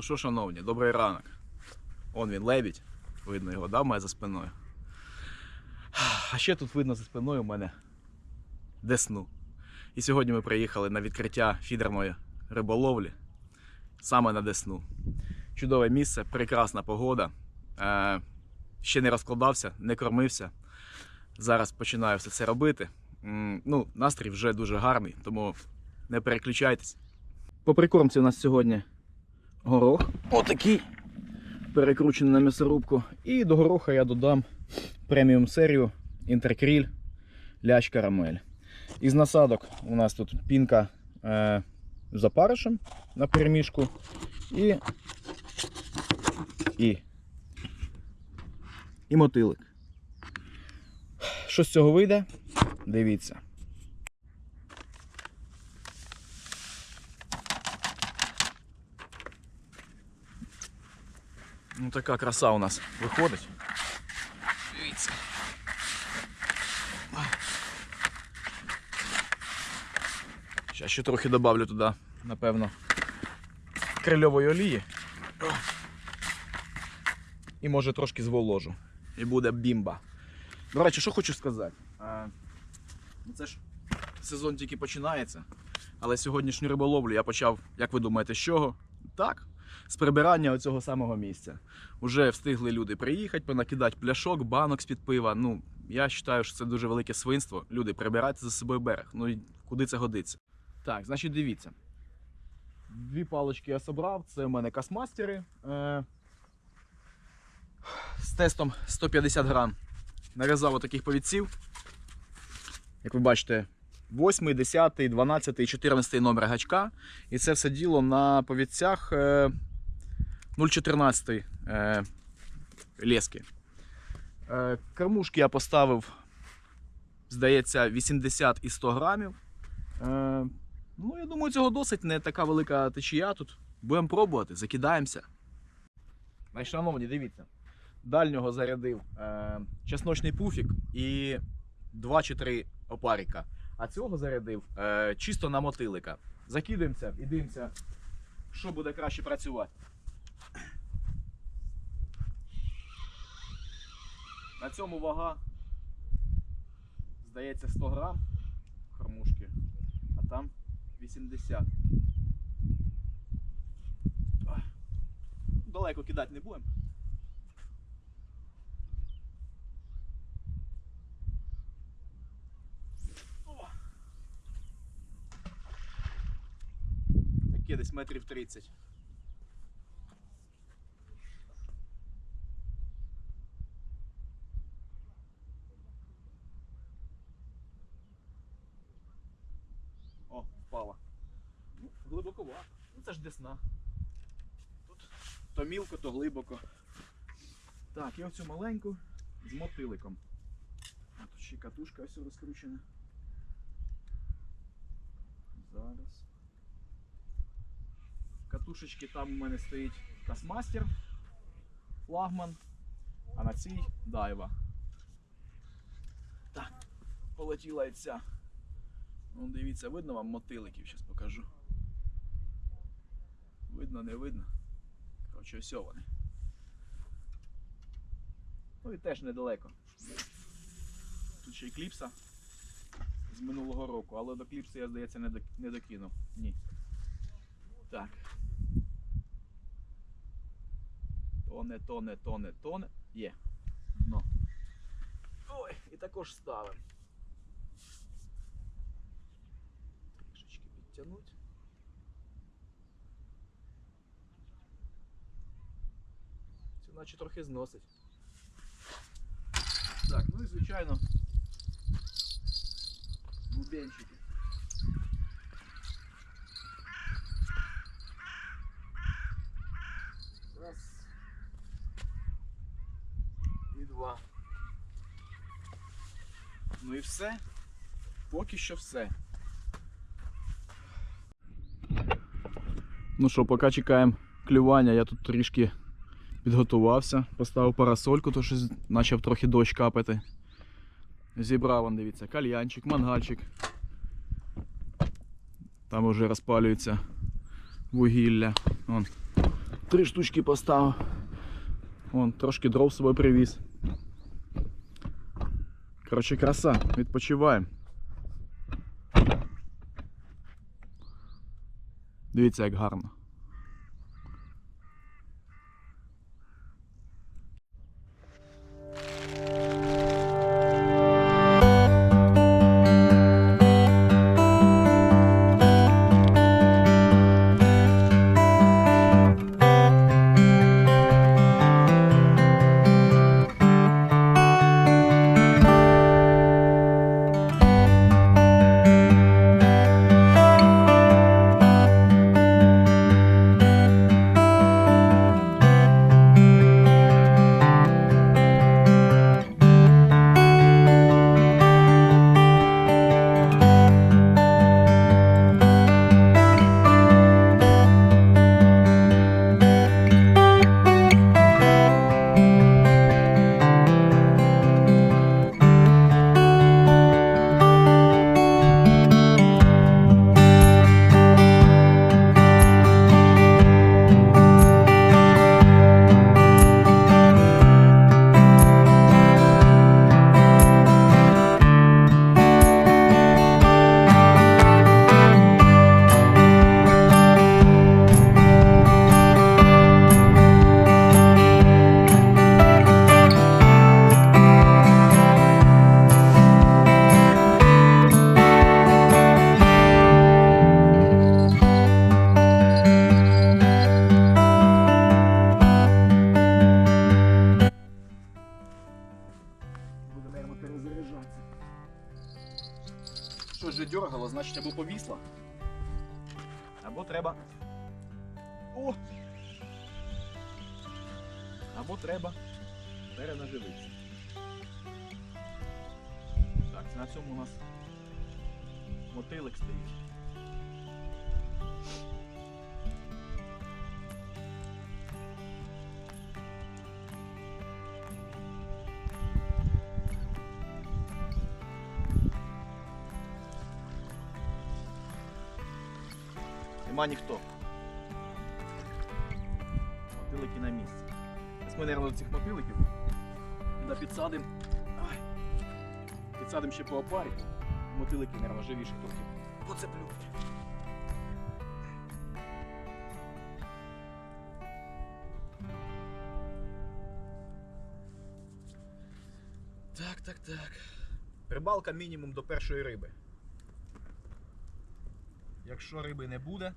що, шановні, добрий ранок. Он він лебідь. Видно його, да, мене за спиною. А ще тут видно за спиною у мене десну. І сьогодні ми приїхали на відкриття фідерної риболовлі саме на Десну. Чудове місце, прекрасна погода. Е, ще не розкладався, не кормився. Зараз починаю все це робити. Ну, настрій вже дуже гарний, тому не переключайтесь. По прикормці у нас сьогодні горох. Отакий. Перекручений на м'ясорубку. І до гороха я додам преміум серію інтеркріль лящ карамель. Із насадок у нас тут пінка е, з опаришем на перемішку і, і, і мотилик. Що з цього вийде? Дивіться. Ну, така краса у нас виходить. Дивіться. Зараз ще трохи добавлю туди, напевно, крильової олії. І може трошки зволожу. І буде бімба. До речі, що хочу сказати. Ну Це ж сезон тільки починається. Але сьогоднішню риболовлю я почав, як ви думаєте, з чого? Так, з прибирання оцього самого місця. Уже встигли люди приїхати, понакидати пляшок, банок з-під пива. Ну, я вважаю, що це дуже велике свинство. Люди, прибирайте за собою берег. Ну куди це годиться? Так, значить, дивіться. Дві палички я собрав. Це у мене касмастери. Е- з тестом 150 грам. Нав'язав отаких повідців. Як ви бачите, 8, 10, 12 14 номер гачка. І це все діло на повідцях е, 0,14 е, лески. Е, Кормушки я поставив, здається, 80 і 100 грамів. Е, Ну, я думаю, цього досить не така велика течія тут. Будемо пробувати, закидаємося. Шановні, дивіться. Дальнього зарядив е, чесночний пуфік і 2 чи 3 опаріка. А цього зарядив е, чисто на мотилика. Закидаємося і дивимося, що буде краще працювати. На цьому вага, здається, 100 грам кормушки, а там 80. Далеко кидати не будемо. О! Таке десь метрів 30. О, впала. Ну, глибоковато. Ну це ж десна. Тут то мілко, то глибоко. Так, і оцю маленьку з мотиликом. Тут ще катушка ось розкручена. Зараз. Катушечки там у мене стоїть Касмастер, флагман, а на цій дайва. Так, полетіла і ця. Ну, дивіться, видно вам мотиликів, зараз покажу. Видно, не видно. Коротше, ось вони. Ну і теж недалеко. Тут ще й кліпса з минулого року, але до кліпси я, здається, не, не докинув. Ні. Так. Тоне, тоне, тоне, тоне. Є. Дно. Ой, і також ставимо. Трішечки підтягнуть. Це наче трохи зносить. Так, ну і звичайно. Бубенчики. Раз. І два. Ну і все. Поки що все. Ну що, поки чекаємо клювання, я тут трішки підготувався, поставив парасольку, то щось почав трохи дощ капати. Зібрав, вон, дивіться, кальянчик, мангальчик. Там вже розпалюється вугілля. Вон, Три штучки поставив. Вон, трошки дров з собою привіз. Коротше, краса, відпочиваємо. Дивіться, як гарно. Нема ніхто. Мотилики на місці. Ось ми, мабуть, цих мотиликів да підсадимо. Підсадимо ще по опарі. Мотилики, мабуть, живіші трохи. Поцеплю. Так, так, так. Рибалка мінімум до першої риби. Якщо риби не буде,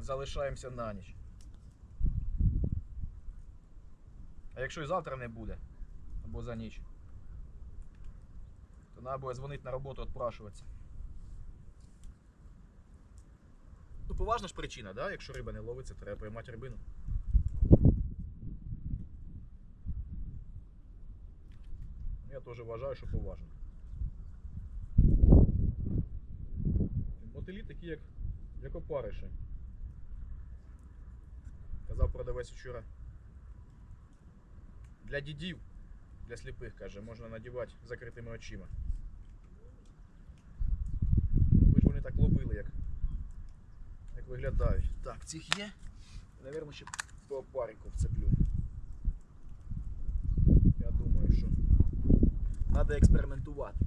залишаємося на ніч. А якщо і завтра не буде, або за ніч, то треба буде дзвонити на роботу, відпрашуватися. Ну, поважна ж причина, да? якщо риба не ловиться, треба приймати рибину. Я теж вважаю, що поважно. Мотилі такі, як, як опариші. Казав продавець вчора. Для дідів, для сліпих, каже, можна надівати закритими очима. Ви ж вони так ловили, як, як виглядають. Так, цих є. Навірно, ще по опарику вцеплю. Я думаю, що треба експериментувати.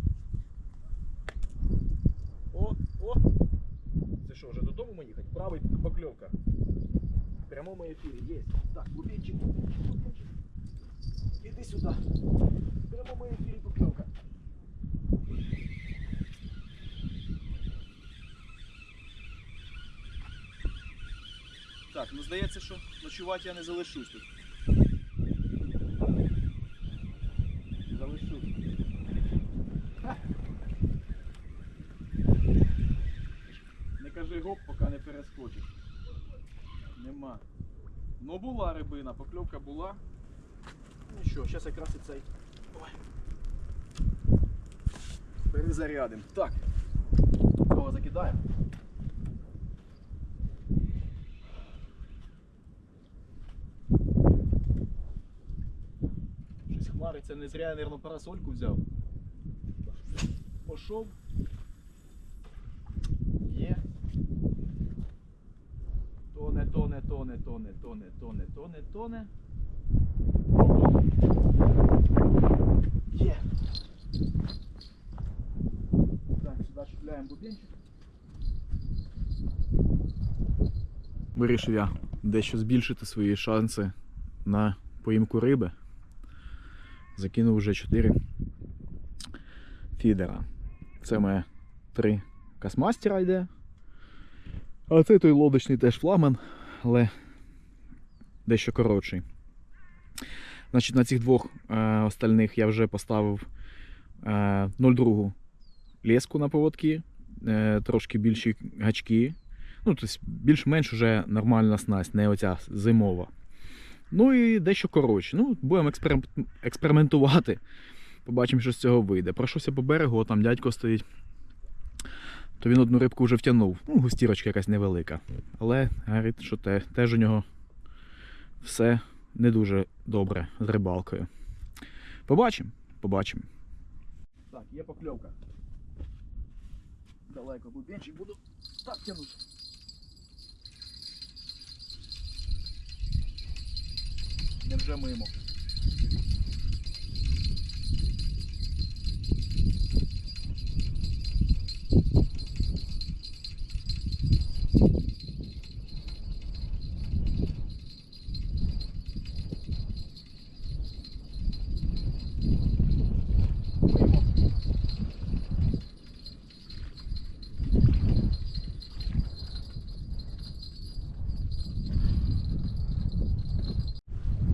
О, о! Що, вже додому ми їхати? Правий покльовка. В прямому ефірі є. Так, бубінчик, бубінчик, бубінчик. Іди сюди. В прямому ефірі покльовка. Так, ну здається, що ночувати я не залишусь тут. Залишусь. Ха. Не кажи гоп, поки не перескочиш. Нема. Ну була рибина, покльовка була. Ну що, зараз якраз і цей. Ой. Перезарядимо. Так. Кого закидаємо? Щось хмариться, не зря я, мабуть, парасольку взяв. Пошов. Є. Тоне, тоне, тоне, тоне, тоне, тоне, тоне. Є. Так, сюди чіпляємо бубенчик. Вирішив я дещо збільшити свої шанси на поїмку риби. Закинув вже 4 фідера. Це моє 3 касмастера йде. А це той лодочний теж флагман, але дещо коротший. Значить, на цих двох е, остальних я вже поставив е, 0,2 леску на поводки, е, трошки більші гачки. Ну, тобто більш-менш вже нормальна снасть, не оця зимова. Ну і дещо коротше. Ну, будемо експерим... експериментувати. Побачимо, що з цього вийде. Пройшовся по берегу, там дядько стоїть. То він одну рибку вже втягнув. Ну, густірочка якась невелика. Але говорить, що те, теж у нього все не дуже добре з рибалкою. Побачимо, побачимо. Так, є покльовка. Далеко бубенчик буду так тягнути. Невже. Мимо.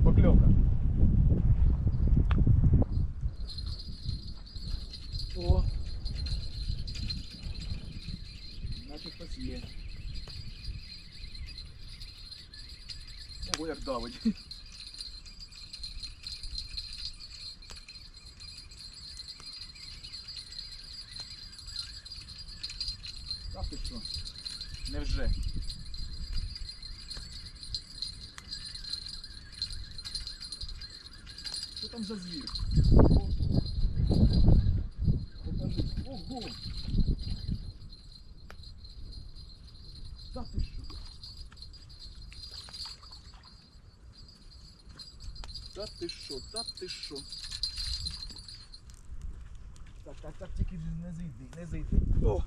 Поклевка. О. Значить хтось є. Як. Так ти що? Невже? Що там за звір? Покажи. Ого! Та ти що? Та ти що, та ти що? Так, так, так, тільки не зайди, не зайди. О!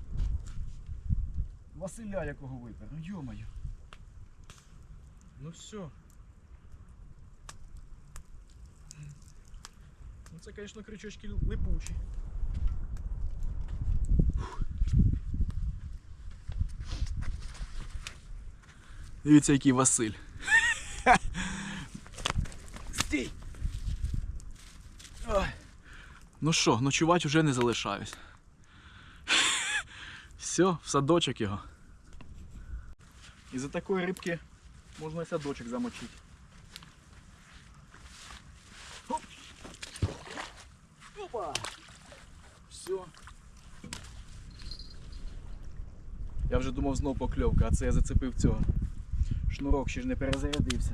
Василя якого випер, ну йомаю. Ну все. Ну це, звісно, крючочки липучі. Дивіться, який Василь. Стій! Ой. Ну що, ночувати вже не залишаюсь. Все, в садочок його. Із-за такої рибки можна і садочок замочити. Опа! Все. Я вже думав знов покльовка, а це я зацепив цього. Шнурок ще ж не перезарядився.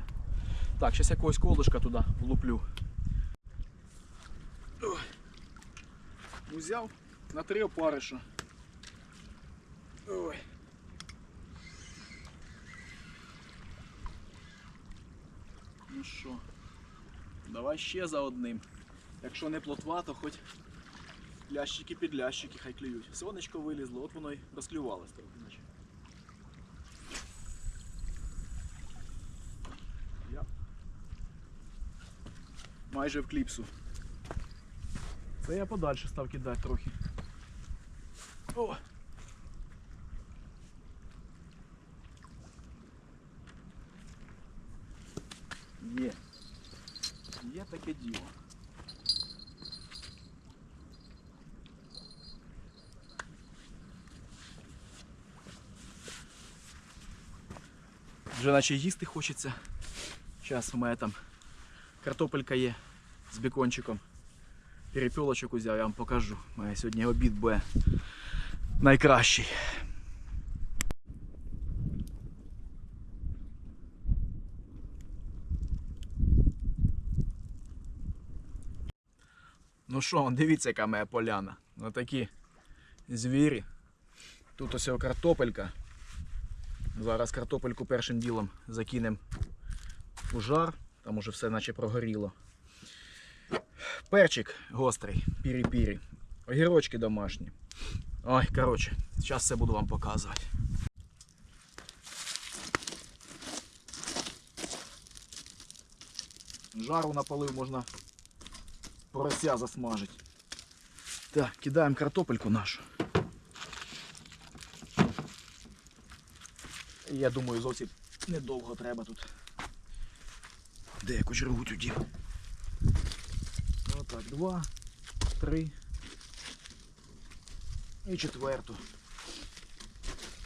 Так, зараз якогось колышка туди влуплю. Ой. Узяв на три опариша. Ой. Ну що, давай ще за одним. Якщо не плотва, то хоч лящики під лящики хай клюють. Сонечко вилізло, от воно й розклювалось трохи. Я майже в кліпсу. Це я подальше став кидати трохи. О! Є. Є таке діло. Вже наче їсти хочеться. Зараз у мене там картопелька є з бекончиком. Перепілочок узяв, я вам покажу. У мене сьогодні обід буде найкращий. Ну що, дивіться, яка моя поляна. Ну такі звірі. Тут ось картопелька. Зараз картопельку першим ділом закинемо у жар, там уже все наче прогоріло. Перчик гострий, пірі-пірі. Огірочки домашні. Ой, коротше, зараз все буду вам показувати. Жару напалив, можна порося засмажити. Так, кидаємо картопельку нашу. Я думаю, зовсім недовго треба тут. Де я кучергуть удів? Отак, два, три. І четверту.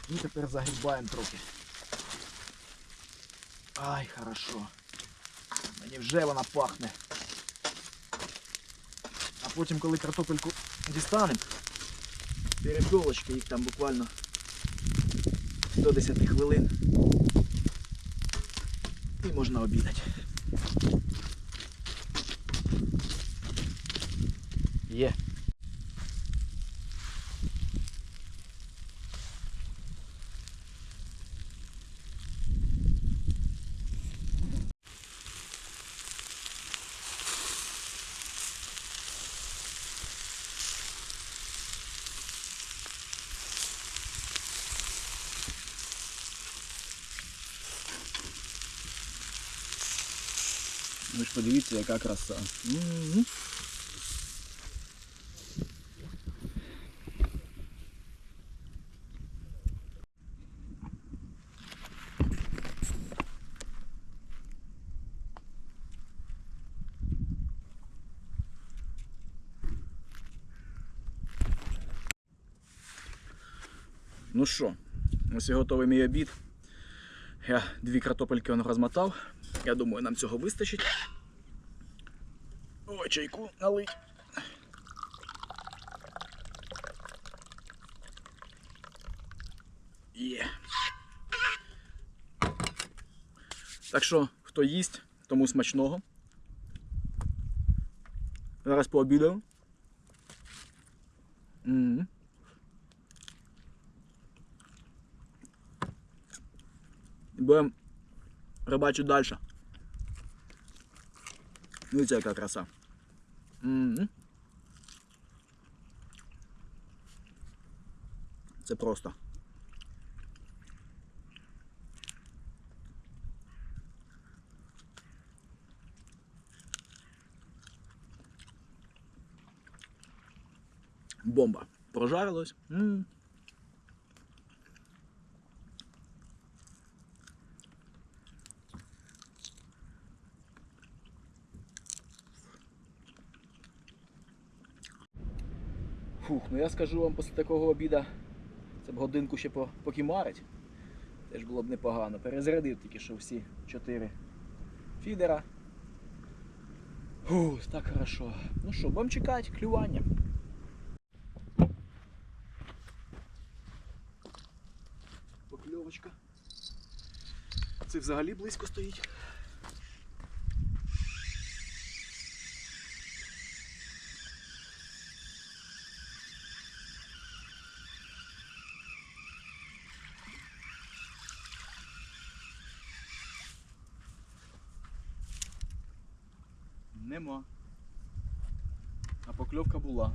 І тепер загрібаємо трохи. Ай, хорошо. Мені вже вона пахне. А потім, коли картопельку дістанемо, перепілочки їх там буквально до 10 хвилин. І можна обідати. Є. Ви ж подивіться, яка краса. Ну що, ось і готовий мій обід. Я дві картопельки розмотав. Я думаю, нам цього вистачить. Ой, чайку налить. Є. Так що, хто їсть, тому смачного. Зараз пообідаю. М. І Будемо рибачити далі. Ну це яка краса. Це просто. Бомба. Прожарилось. М. ну я скажу вам після такого обіда, це б годинку ще по- покімарить. Теж було б непогано. Перезарядив тільки що всі чотири фідера. Фух, так хорошо. Ну що, будемо чекати клювання. Покльовочка. Це взагалі близько стоїть. Нема. А покльовка була.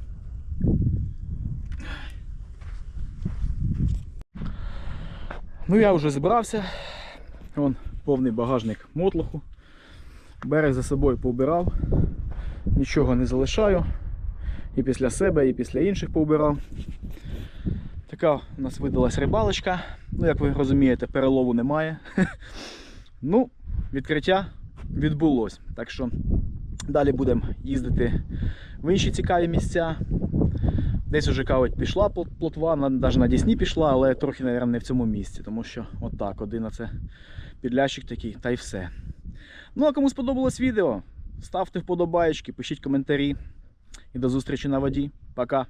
Ну я вже зібрався. Вон повний багажник мотлоху. Берег за собою поубирав. Нічого не залишаю. І після себе, і після інших поубирав. Така у нас видалась рибалочка. Ну, як ви розумієте, перелову немає. Ну, відкриття відбулось. Так що далі будемо їздити в інші цікаві місця. Десь уже кажуть, пішла плотва, навіть на Дісні пішла, але трохи, мабуть, не в цьому місці, тому що отак, один це підлящик такий, та й все. Ну а кому сподобалось відео, ставте вподобаєчки, пишіть коментарі. І до зустрічі на воді. Пока!